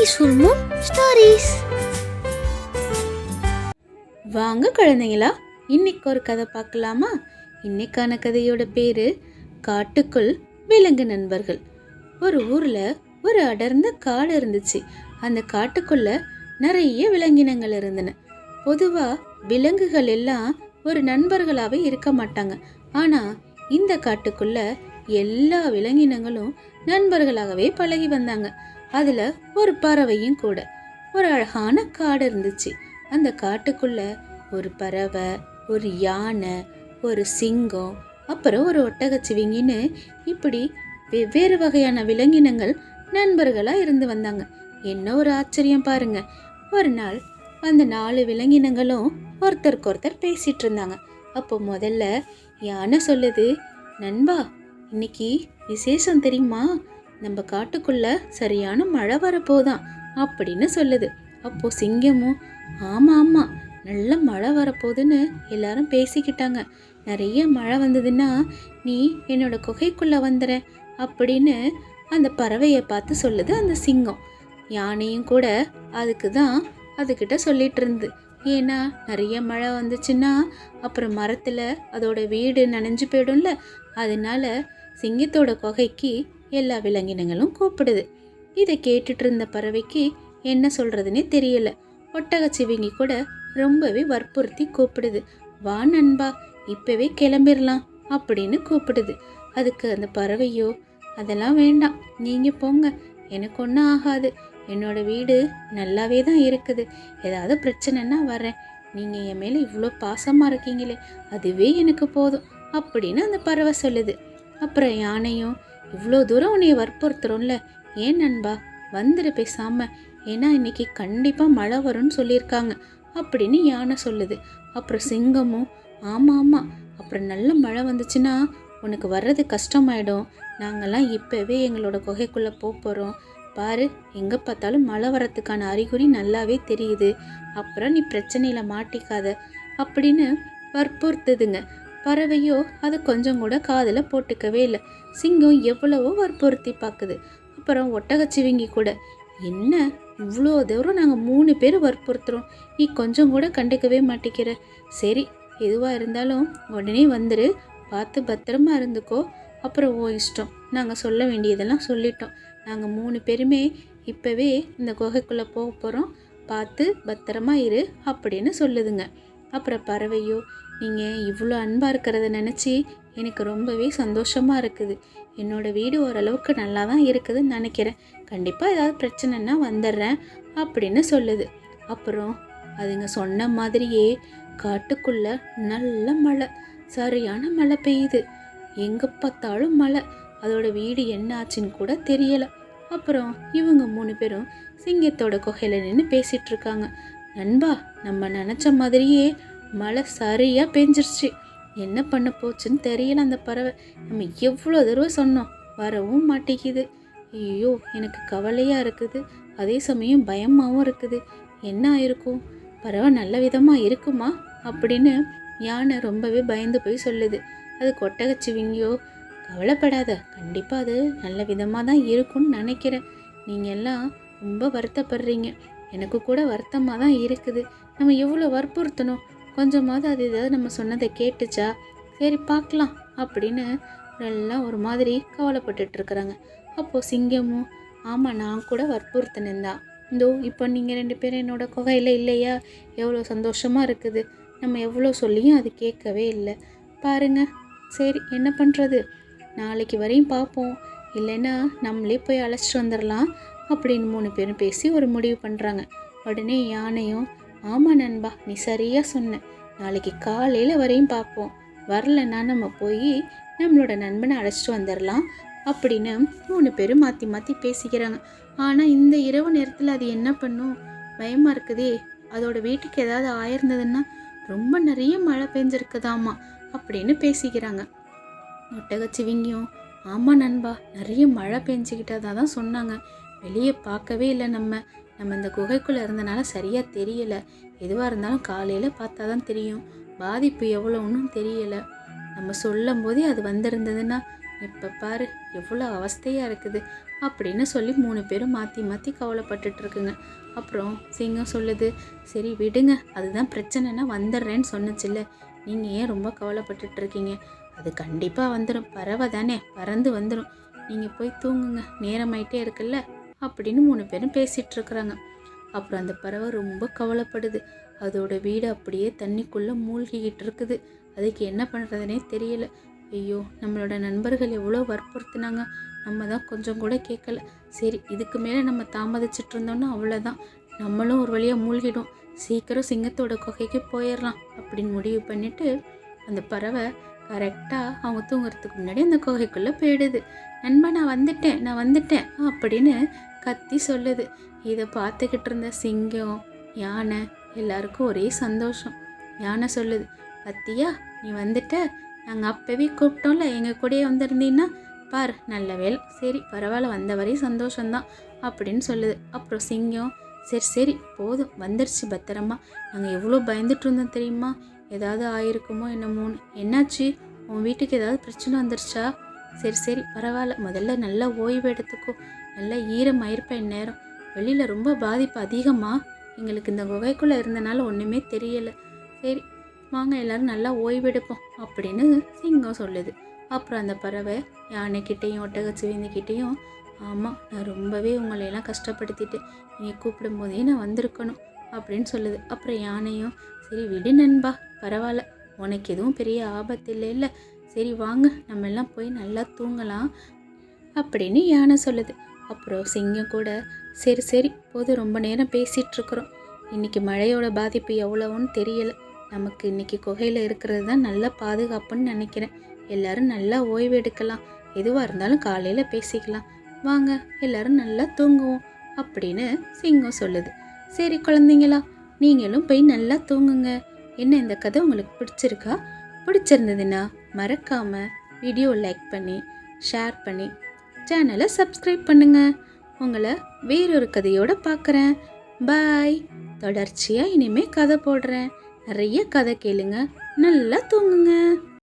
Peaceful stories வாங்க குழந்தைங்களா இன்னைக்கு ஒரு கதை பார்க்கலாமா? இன்னைக்கான கதையோட பேரு காட்டுக்குள் விலங்கு நண்பர்கள். ஒரு ஊர்ல ஒரு அடர்ந்த காடு இருந்துச்சு. அந்த காட்டுக்குள்ள நிறைய விலங்கினங்கள் இருந்தன. பொதுவா விலங்குகள் எல்லாம் ஒரு நண்பர்களாவே இருக்க மாட்டாங்க. ஆனா இந்த காட்டுக்குள்ள எல்லா விலங்கினங்களும் நண்பர்களாகவே பழகி வந்தாங்க. அதுல ஒரு பறவையும் கூட. ஒரு அழகான காடு இருந்துச்சு. அந்த காட்டுக்குள்ள ஒரு பறவை ஒரு யானை ஒரு சிங்கம் அப்புறம் ஒரு ஒட்டகச்சிவிங்கின்னு இப்படி வெவ்வேறு வகையான விலங்கினங்கள் நண்பர்களா இருந்து வந்தாங்க. என்ன ஒரு ஆச்சரியம் பாருங்க. ஒரு நாள் அந்த நாலு விலங்கினங்களும் ஒருத்தருக்கு ஒருத்தர் பேசிட்டு இருந்தாங்க. அப்போ முதல்ல யானை சொல்லுது நண்பா இன்னைக்கு விசேஷம் தெரியுமா? நம்ம காட்டுக்குள்ள சரியான மழை வரப்போதான் அப்படின்னு சொல்லுது. அப்போ சிங்கமும் ஆமா ஆமா நல்ல மழை வரப்போகுதுன்னு எல்லாரும் பேசிக்கிட்டாங்க. நிறைய மழை வந்ததுன்னா நீ என்னோட குகைக்குள்ளே வந்துற அப்படின்னு அந்த பறவையை பார்த்து சொல்லுது அந்த சிங்கம். யானையும் கூட அதுக்கு தான் அதுக்கிட்ட சொல்லிட்டு இருந்து. ஏன்னா நிறைய மழை வந்துச்சுன்னா அப்புறம் மரத்தில் அதோட வீடு நனைஞ்சு போயிடும்ல. அதனால சிங்கத்தோட குகைக்கு எல்லா விலங்கினங்களும் கூப்பிடுது. இதை கேட்டுட்டு இருந்த பறவைக்கு என்ன சொல்கிறதுனே தெரியல. ஒட்டகச்சிவிங்கி கூட ரொம்பவே வற்புறுத்தி கூப்பிடுது. வா நண்பா இப்போவே கிளம்பிடலாம் அப்படின்னு கூப்பிடுது. அதுக்கு அந்த பறவையோ அதெல்லாம் வேண்டாம் நீங்கள் போங்க எனக்கு ஒன்றும் ஆகாது. என்னோடய வீடு நல்லாவே தான் இருக்குது. ஏதாவது பிரச்சனைன்னா வரேன். நீங்கள் என் மேலே இவ்வளோ பாசமாக இருக்கீங்களே அதுவே எனக்கு போதும் அப்படின்னு அந்த பறவை சொல்லுது. அப்புறம் யானையும் இவ்வளோ தூரம் உன்னை வற்புறுத்துறோம்ல. ஏன் நண்பா? வந்துடு பேசாம. ஏன்னா இன்னைக்கு கண்டிப்பாக மழை வரும்னு சொல்லியிருக்காங்க. அப்படின்னு யானை சொல்லுது. அப்புறம் சிங்கமும் ஆமாம் ஆமாம் அப்புறம் நல்ல மழை வந்துச்சுன்னா உனக்கு வர்றது கஷ்டமாயிடும். நாங்கள்லாம் இப்போவே எங்களோட குகைக்குள்ளே போக போகிறோம் பாரு எங்கே பார்த்தாலும் மழை வரத்துக்கான அறிகுறி நல்லாவே தெரியுது. அப்புறம் நீ பிரச்சனையில் மாட்டிக்காத. அப்படின்னு வற்புறுத்துதுங்க. பறவையோ அதை கொஞ்சம் கூட காதில் போட்டுக்கவே இல்லை. சிங்கம் எவ்வளவோ வற்புறுத்தி பார்க்குது அப்புறம் ஒட்டகச்சிவிங்கி கூட என்ன? இவ்வளோ தூரம் நாங்கள் மூணு பேர் வற்புறுத்துகிறோம் நீ கொஞ்சம் கூட கண்டுக்கவே மாட்டேங்கிற சரி எதுவாக இருந்தாலும் உடனே வந்துரு. பார்த்து பத்திரமா இருந்துக்கோ. அப்புறம் ஓ இஷ்டம். நாங்கள் சொல்ல வேண்டியதெல்லாம் சொல்லிட்டோம். நாங்கள் மூணு பேருமே இப்போவே இந்த குகைக்குள்ளே போக போகிறோம் பார்த்து பத்திரமா இரு அப்படின்னு சொல்லுதுங்க. அப்புறம் பறவையோ நீங்கள் இவ்வளோ அன்பாக இருக்கிறத நினச்சி எனக்கு ரொம்பவே சந்தோஷமாக இருக்குது. என்னோடய வீடு ஓரளவுக்கு நல்லா தான் இருக்குதுன்னு நினைக்கிறேன். கண்டிப்பாக ஏதாவது பிரச்சனைன்னா வந்துடுறேன் அப்படின்னு சொல்லுது. அப்புறம் அதுங்க சொன்ன மாதிரியே காட்டுக்குள்ள நல்ல மழை சரியான மழை பெய்யுது. எங்கே பார்த்தாலும் மழை. அதோட வீடு என்ன ஆச்சுன்னு கூட தெரியலை. அப்புறம் இவங்க மூணு பேரும் சிங்கத்தோட குகையில நின்று பேசிகிட்ருக்காங்க இருக்காங்க. நண்பா நம்ம நினச்ச மாதிரியே மழை சரியாக பெஞ்சிருச்சு. என்ன பண்ண போச்சுன்னு தெரியல அந்த பறவை. நம்ம எவ்வளோ தடவை சொன்னோம் வரவும் மாட்டேங்குது. ஐயோ எனக்கு கவலையாக இருக்குது. அதே சமயம் பயமாகவும் இருக்குது. என்ன ஆயிருக்கும்? பறவை நல்ல விதமாக இருக்குமா? அப்படின்னு யானை ரொம்பவே பயந்து போய் சொல்லுது. அது கொட்டகச்சிவிங்கியோ கவலைப்படாத. கண்டிப்பாக அது நல்ல விதமாக தான் இருக்கும்னு நினைக்கிறேன். நீங்கள் எல்லாம் ரொம்ப வருத்தப்படுறீங்க. எனக்கு கூட வருத்தமாக தான் இருக்குது. நம்ம எவ்வளோ வற்புறுத்தணும்? கொஞ்சமாவது அது ஏதாவது நம்ம சொன்னதை கேட்டுச்சா? சரி பார்க்கலாம் அப்படின்னு எல்லாம் ஒரு மாதிரி கவலைப்பட்டுட்டு இருக்கிறாங்க அப்போது சிங்கமும் ஆமாம் நான் கூட வற்புறுத்தினேன்தான் இதோ இப்போ நீங்கள் ரெண்டு பேரும் என்னோடய குகையில் இல்லையா? எவ்வளோ சந்தோஷமாக இருக்குது. நம்ம எவ்வளோ சொல்லியும் அது கேட்கவே இல்லை. பாருங்க. சரி என்ன பண்ணுறது நாளைக்கு வரையும் பார்ப்போம். இல்லைன்னா நம்மளே போய் அழைச்சிட்டு வந்துடலாம் அப்படின்னு மூணு பேரும் பேசி ஒரு முடிவு பண்ணுறாங்க உடனே யானையும் ஆமாம் நண்பா நீ சரியாக சொன்ன. நாளைக்கு காலையில் வரையும் பார்ப்போம். வரலன்னா நம்ம போய் நம்மளோட நண்பனை அழைச்சிட்டு வந்துடலாம் அப்படின்னு மூணு பேரும் மாற்றி மாற்றி பேசிக்கிறாங்க. ஆனால் இந்த இரவு நேரத்தில் அது என்ன பண்ணும்? பயமாக இருக்குதே. அதோட வீட்டுக்கு ஏதாவது ஆயிருந்ததுன்னா ரொம்ப நிறைய மழை பெஞ்சிருக்குதாமா அப்படின்னு பேசிக்கிறாங்க. ஒட்டகச்சிவிங்கியும் ஆமாம் நண்பா நிறைய மழை பெஞ்சிக்கிட்டதாக தான் சொன்னாங்க. வெளியே பார்க்கவே இல்லை நம்ம. நம்ம இந்த குகைக்குள்ளே இருந்தனால சரியாக தெரியலை. எதுவாக இருந்தாலும் காலையில் பார்த்தா தான் தெரியும். பாதிப்பு எவ்வளோன்னு தெரியலை. நம்ம சொல்லும் போதே அது வந்திருந்ததுன்னா இப்போ பாரு எவ்வளோ அவஸ்தையாக இருக்குது. அப்படின்னு சொல்லி மூணு பேரும் மாற்றி மாற்றி கவலைப்பட்டுட்டு இருக்குங்க. அப்புறம் சிங்கம் சொல்லுது சரி விடுங்க. அதுதான் பிரச்சனைனா வந்துடுறேன்னு சொன்னச்சில்ல. நீங்கள் ஏன் ரொம்ப கவலைப்பட்டுட்டு இருக்கீங்க? அது கண்டிப்பாக வந்துடும் பறவை தானே. பறந்து வந்துடும் நீங்கள் போய் தூங்குங்க. நேரமாயிட்டே இருக்குல்ல? அப்படின்னு மூணு பேரும் பேசிகிட்டு இருக்கிறாங்க அப்புறம் அந்த பறவை ரொம்ப கவலைப்படுது. அதோட வீடு அப்படியே தண்ணிக்குள்ளே மூழ்கிக்கிட்டு இருக்குது அதுக்கு என்ன பண்ணுறதுனே தெரியல. ஐயோ நம்மளோட நண்பர்கள் எவ்வளோ வற்புறுத்தினாங்க. நம்ம தான் கொஞ்சம் கூட கேட்கல. சரி இதுக்கு மேலே நம்ம தாமதிச்சிட்டு இருந்தோம்னா அவ்வளோதான். நம்மளும் ஒரு வழியாக மூழ்கிடும் சீக்கிரம் சிங்கத்தோட குகைக்கு போயிடலாம் அப்படின்னு முடிவு பண்ணிவிட்டு அந்த பறவை கரெக்டாக அவங்க தூங்குறதுக்கு முன்னாடி அந்த குகைக்குள்ளே போயிடுது. நண்பா நான் வந்துட்டேன் நான் வந்துட்டேன் அப்படின்னு கத்தி சொல்லுது. இதை பார்த்துக்கிட்டு இருந்த சிங்கம் யானை எல்லாருக்கும் ஒரே சந்தோஷம். யானை சொல்லுது பத்தியா நீ வந்துட்ட? நாங்கள் அப்போவே கூப்பிட்டோம்ல எங்கள் கூடயே வந்திருந்தீங்கன்னா பார் நல்ல வேலை சரி பரவாயில்ல வந்த வரையும் சந்தோஷம்தான். அப்படின்னு சொல்லுது. அப்புறம் சிங்கம் சரி சரி போதும் வந்துருச்சு பத்திரமா. நாங்கள் எவ்வளோ பயந்துட்டு இருந்தோம் தெரியுமா? ஏதாவது ஆயிருக்குமோ என்னமோன்னு. என்னாச்சு? உன் வீட்டுக்கு ஏதாவது பிரச்சனை வந்துருச்சா? சரி சரி பரவாயில்ல. முதல்ல நல்லா ஓய்வு எடுத்துக்கோ. நல்லா ஈரம் ஆயிருப்பேன் நேரம். வெளியில் ரொம்ப பாதிப்பு அதிகமாக எங்களுக்கு இந்த குகைக்குள்ளே இருந்தனால ஒன்றுமே தெரியலை. சரி வாங்க எல்லாரும் நல்லா ஓய்வெடுப்போம் அப்படின்னு சிங்கம் சொல்லுது. அப்புறம் அந்த பறவை யானைக்கிட்டேயும் ஒட்டகச்சிவிந்துக்கிட்டேயும் ஆமாம் நான் ரொம்பவே உங்களையெல்லாம் கஷ்டப்படுத்திட்டு நீங்கள் கூப்பிடும் போதே நான் வந்திருக்கணும் அப்படின்னு சொல்லுது. அப்புறம் யானையும் சரி விடு நண்பா பரவாயில்ல. உனக்கு எதுவும் பெரிய ஆபத்து இல்லை இல்லை. சரி வாங்க நம்ம எல்லாம் போய் நல்லா தூங்கலாம் அப்படின்னு யானை சொல்லுது. அப்புறம் சிங்கம் கூட சரி சரி போது ரொம்ப நேரம் பேசிகிட்ருக்குறோம் இன்றைக்கி மழையோட பாதிப்பு எவ்வளோன்னு தெரியலை. நமக்கு இன்றைக்கி குகையில் இருக்கிறது தான் நல்ல பாதுகாப்புன்னு நினைக்கிறேன். எல்லாரும் நல்லா ஓய்வு எடுக்கலாம். எதுவாக இருந்தாலும் காலையில் பேசிக்கலாம். வாங்க எல்லாரும் நல்லா தூங்குவோம் அப்படின்னு சிங்கம் சொல்லுது. சரி குழந்தைங்களா நீங்களும் போய் நல்லா தூங்குங்க. என்ன இந்த கதை உங்களுக்கு பிடிச்சிருக்கா? பிடிச்சிருந்ததுன்னா மறக்காமல் வீடியோ லைக் பண்ணி ஷேர் பண்ணி சேனலை சப்ஸ்கிரைப் பண்ணுங்க. உங்களை வேறொரு கதையோட பார்க்குறேன். பாய் தொடர்ச்சியாக இனிமே கதை போடுறேன். நிறைய கதை கேளுங்க. நல்லா தூங்குங்க.